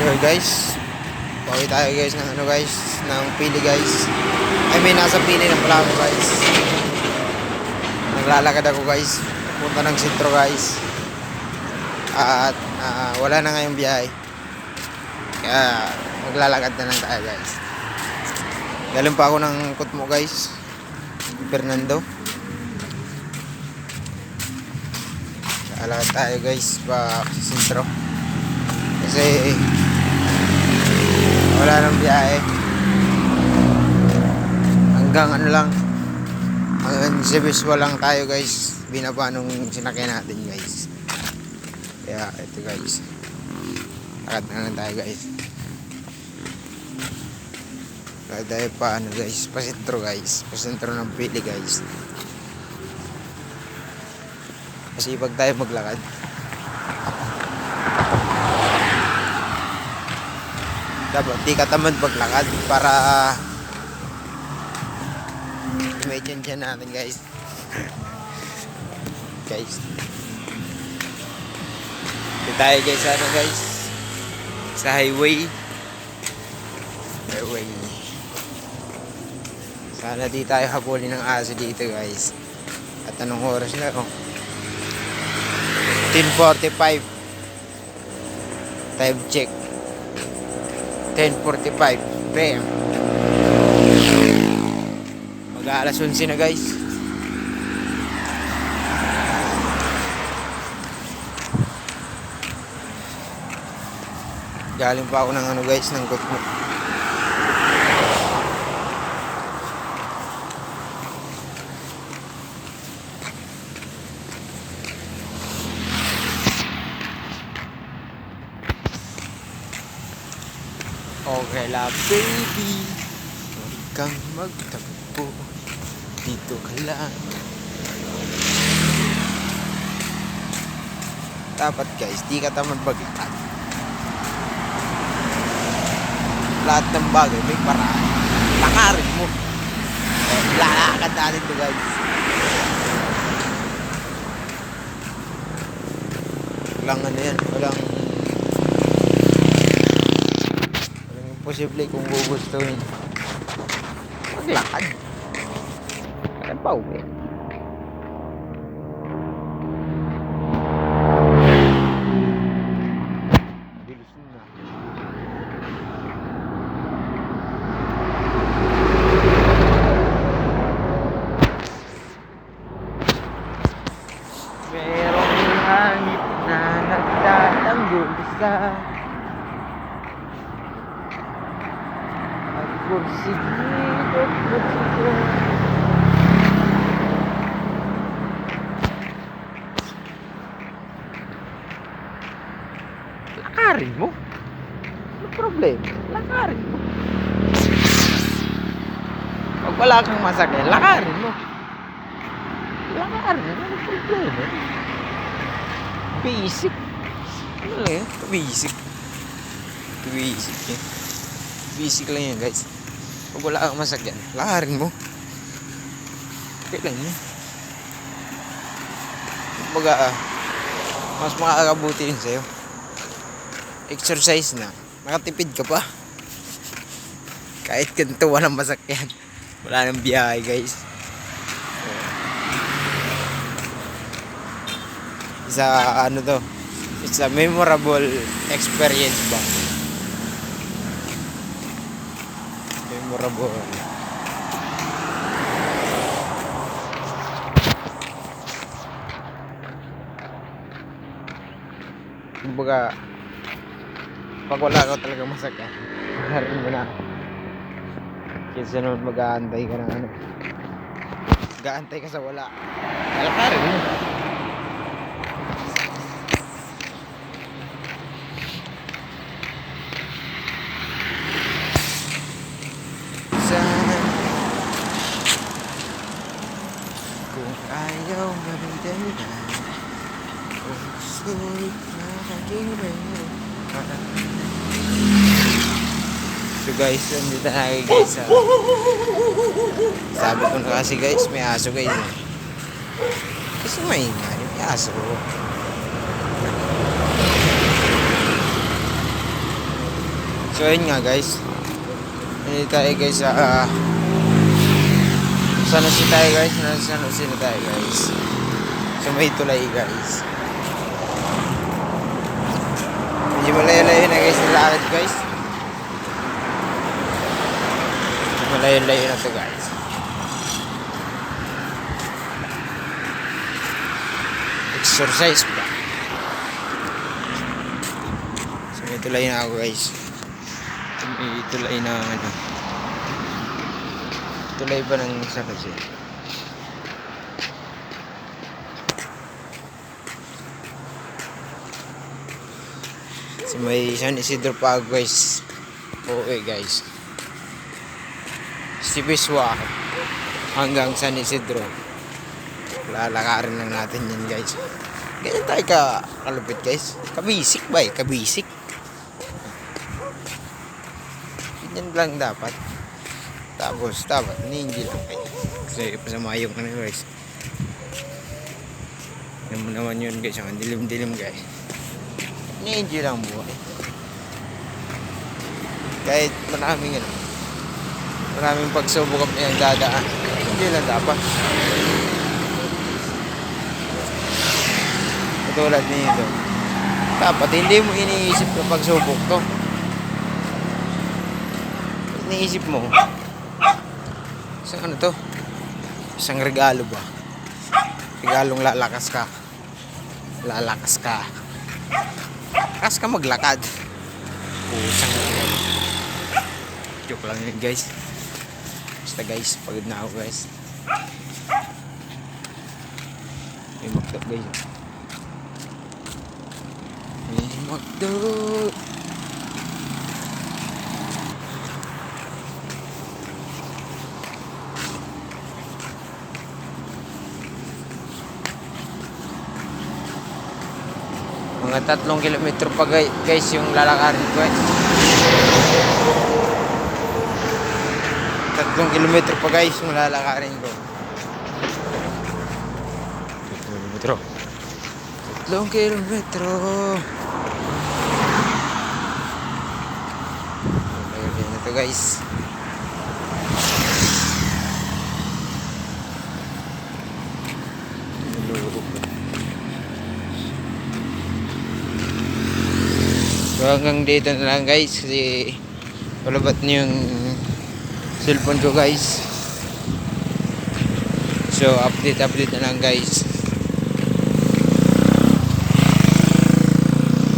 So guys, pauwi tayo guys ng ano guys, ng pili guys. I mean, nasa pili ng pala ako guys. Naglalakad ako guys, punta ng sentro guys. At ah, wala na ngayong biyahe. Kaya maglalakad na lang tayo guys. Galing pa ako ng Kutmo guys. Fernando. Lalakad tayo guys pa sa sentro. Kasi wala nang biyahe. Hanggang ano lang. Hanggang Sibiswa lang tayo guys. Binaba nung sinakyan natin guys. Kaya ito guys. Lakad na lang tayo guys. Lakad tayo pa ano guys. Pasentro guys. Pasentro ng pili guys. Kasi pag tayo maglakad. Dapat di ka tamad maglakad para may tiyan natin guys. guys. Dito tayo guys ano guys. Sa highway. Highway. Sana di tayo habulin ng aso dito guys. At anong oras na oh? 10.45 Time check 10.45 PM Mag alas 11 na guys. Galing pa ako ng ano guys ng kutmo Okay la baby. Huwag kang magtagpo. Dito ka lang. Dapat guys, di ka tamad maglakad Lahat ng bagay may paraan. Lakarin mo. Lalakad natin to guys. Walang ano yan, walang Imposible kung gugustuhin. Maglakad. Lakad pa uwi. Merong langit na nagtatanggol sa Ang kursigido, kursigido Lakarin mo? Ano problema? Lakarin mo. Pag wala kang masakyan, lakarin mo. Lakarin mo. Ano problema? Basic. Ano lang yan? Basic. Basic yan. Basic lang yan guys. Pag wala kang masakyan, lakarin mo. Lang yun. Kumbaga, ah, mas makakabuti yun sa'yo. Exercise na. Nakatipid ka pa. Kahit ganito walang masakyan. Wala nang biyahe guys. Isa ano to. It's a memorable experience ba? Memorable. Kumbaga, pag wala ka talaga masakyan, harin mo na. Kesa naman mag-aantay ka ng ano. Mag-aantay ka sa wala. Alakarin mo. So guys, nandito na kayo guys sa Sabi ko na kasi guys, may aso guys eh. Kasi may nga, may aso So ayun nga guys. Hindi tayo guys sa uh, San Jose tayo guys. Nasa San Jose na tayo guys. So may tulay guys. Medyo malayo-layo na guys nilakad guys. Malayo-layo na to guys. Exercise ba? So may tulay na ako guys. May tulay na ano. Tulay pa ng San Jose. So may San Isidro pa guys. Okay guys. Si Biswa hanggang San Isidro. Lalakarin lang natin yan guys. Ganyan tayo ka kalupit guys. Kabisik ba eh? Kabisik. Ganyan lang dapat. Tapos dapat hindi lang kayo. Kasi pasama yung ano guys. Yan mo naman yun guys. Ang dilim-dilim guys. Hindi lang buhay. Kahit maraming ano. Maraming pagsubok ang pinagdadaan. Hindi lang dapat. Katulad nito. Dapat hindi mo iniisip na pagsubok to. Iniisip mo. Isang ano to? Isang regalo ba? Regalong lalakas ka. Lalakas ka. Lakas ka maglakad. Pusang Joke lang yun guys. Basta guys, pagod na ako guys. May magdap guys. May magdap. Mga tatlong kilometro pa guy- guys yung lalakarin ko eh. Tatlong kilometro pa guys yung lalakarin ko. Tatlong kilometro. Tatlong kilometro. Okay, na to guys. So hanggang dito na lang guys kasi palabat niyo yung cellphone ko guys. So update update na lang guys.